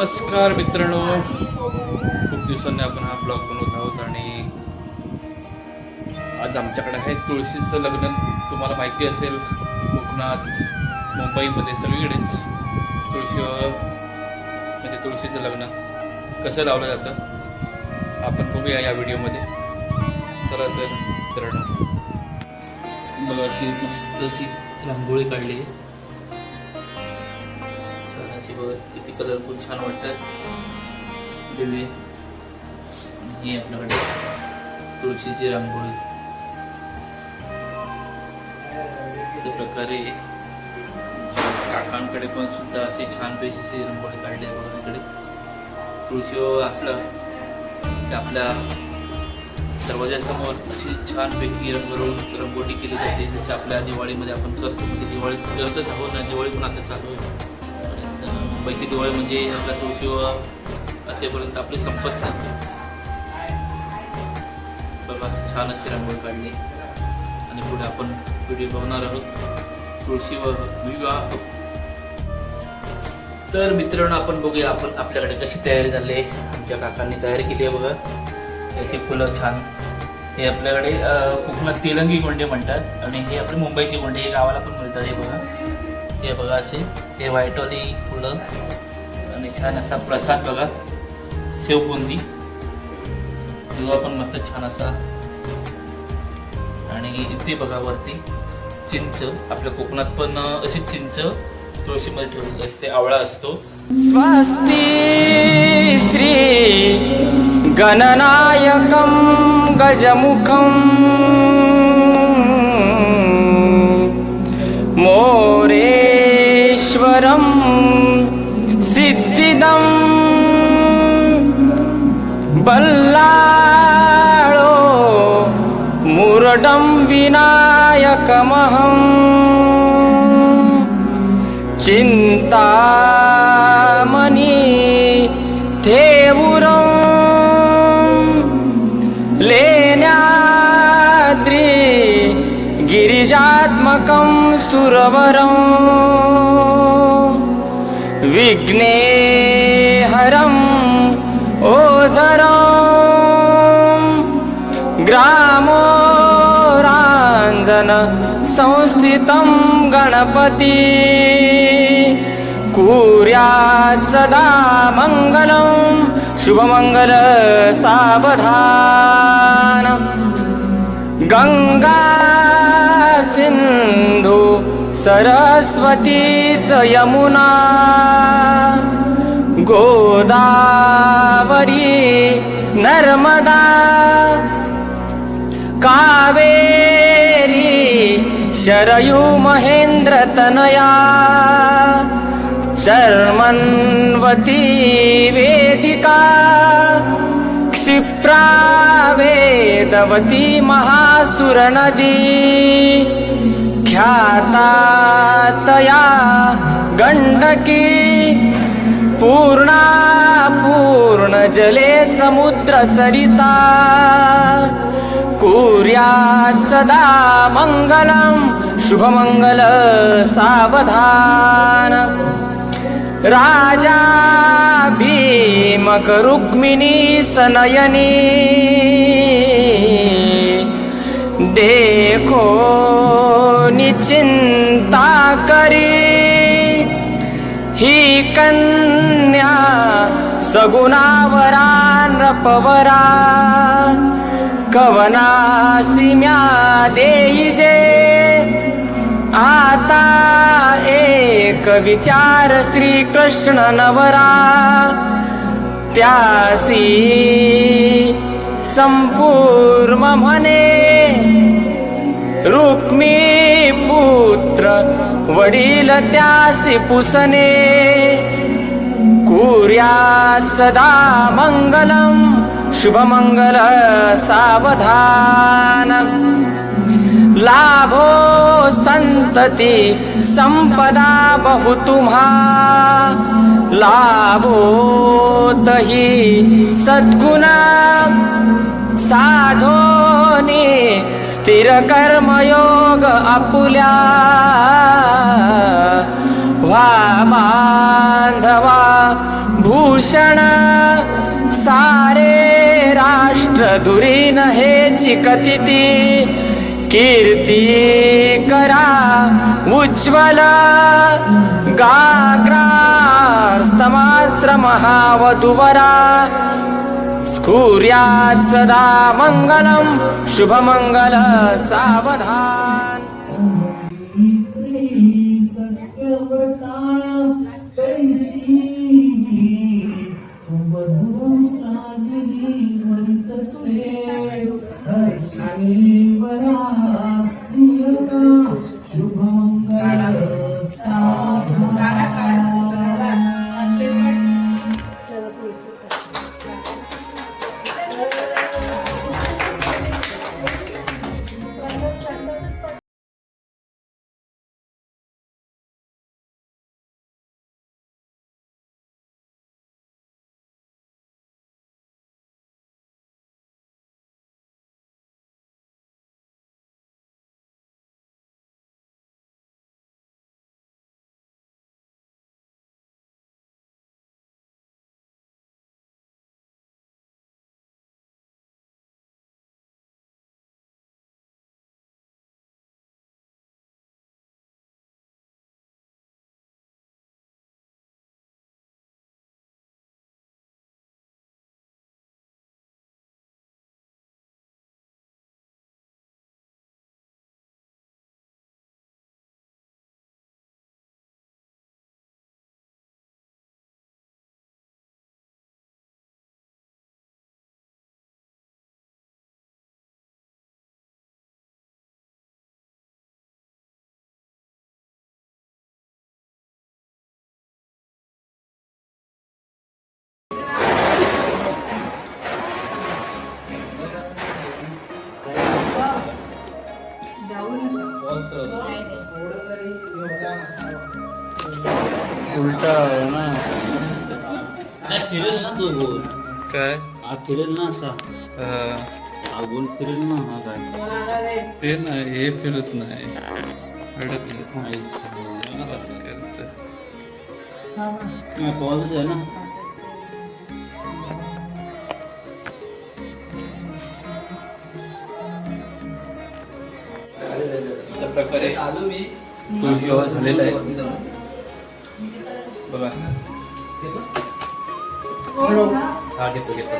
नमस्कार मित्रांनो. खूप दिवसांनी आपण हा ब्लॉग बनवत आहोत आणि आज आमच्याकडे आहे तुळशीचं लग्न. तुम्हाला माहिती असेल कोकणात मुंबईमध्ये सगळीकडेच तुळशी म्हणजे तुळशीचं लग्न कसं लावलं जातं आपण बघूया या व्हिडिओमध्ये. चला तर मित्रांनो. बघा अशी मस्त अशी रांगोळी काढली आहे. किती कलरफुल छान वाटतात दिवे. ही आपल्याकडे तुळशीची रांगोळी. अशा प्रकारे काकांकडे पण सुद्धा अशी छान पैशाची रांगोळी काढली आहे बघा तुळशी असलं की आपल्या दरवाजासमोर अशी छानपैकी रंगरून रंगोटी केली जाते. जसं आपल्या दिवाळीमध्ये आपण करतो म्हणजे दिवाळी करतच आहोत ना दिवाळी पण आता चालू आहे. स- मुंबईची दिवाळी म्हणजे आपल्या तुळशी असेपर्यंत आपली संपत चालते बघा छान अशी रांगोळी काढली. आणि पुढे आपण व्हिडिओ बघणार आहोत तुळशी विवाह. तर मित्रांनो आपण बघूया आपण आपल्याकडे कशी तयारी झाली आहे. आमच्या काकांनी तयारी केली आहे बघा. अशी फुलं छान. हे आपल्याकडे कोकणात तेलंगी गोंडे म्हणतात. आणि हे आपले मुंबईचे गोंडे हे गावाला पण मिळतात हे बघा. हे बघा असे हे व्हाईटवाली फुलं. आणि छान असा प्रसाद बघा शेवबुंदी दिवा पण मस्त छान असा. आणि इथे बघा वरती चिंच. आपल्या कोकणात पण अशी चिंच तुळशीमध्ये ठेवलेली असते आवळा असतो. स्वस्ती श्री गणनायकम गजमुखम बल्लाळो मुरडं विनायकमहम् चिन्तामणि थेवुरं लेण्याद्रि गिरिजात्मकं सुरवरं। विघ्नेहरम् ग्रामोराञ्जन संस्थितं गणपति। कुर्यात् सदा मङ्गलं शुभमङ्गल सावधान। गङ्गा सिन्धु सरस्वती च यमुना। गोदावरी नर्मदा कावेरी शरयू महेन्द्रतनया चर्मन्वती वेदिका क्षिप्रा वेदवती महासुरनदी ख्याता तया गण्डकी पूर्णा पूर्णजले समुद्रसरिता कुर्यात् सदा मङ्गलं शुभमङ्गल सावधान। राजा भीमकरुक्मिणी सनयनी। देखो निचिन्ता करी। ही कन्या सगुणावरा नृपवरा कवनासी म्या देईजे आता एक विचार श्रीकृष्ण नवरा. त्यासी संपूर्ण म्हणे. रुक्मी पुत्र वडील त्यासी पुसने कुर्यात् सदा मङ्गलम् शुभमङ्गल सावधान। लाभो संतति संपदा बहु तुम्हा लाभो तही सद्गुणा। साधोनी स्थिर कर्मयोग आपुल्या व्हा बांधवा भूषण। धुरी न हे चिकतिती कीर्ती करा उज्ज्वल गाग्रास्तमाश्रम वधुवरा. स्फुर्यात् सदा मङ्गलं शुभमङ्गल सावधान. sim उलटा ना. नाही फिरेल ना तो? गोल काय? हा फिरेल ना असा हा. गोल फिरेल ना हा काय? ते नाही हे फिरत नाही. अडकलं पॉज आहे ना. अशा प्रकारे तुळशी विवाह झालेला आहे. बघा. हा घेतो घेतो.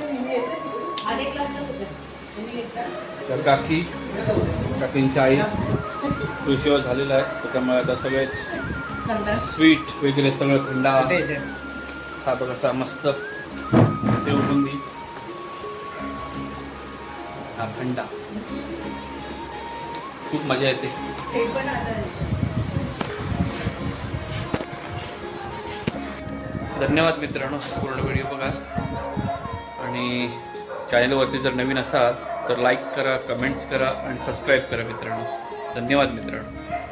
तर काकी काकींची आई तुळशी विवाह झालेला आहे त्याच्यामुळे आता सगळेच स्वीट वगैरे सगळं थंडा. हा बघा असा मस्त सेवबुंदी हा थंडा. खूप मजा येते. धन्यवाद मित्रांनो पूर्ण व्हिडिओ बघा. आणि चॅनलवरती जर नवीन असाल तर लाईक करा कमेंट्स करा आणि सबस्क्राईब करा मित्रांनो. धन्यवाद मित्रांनो.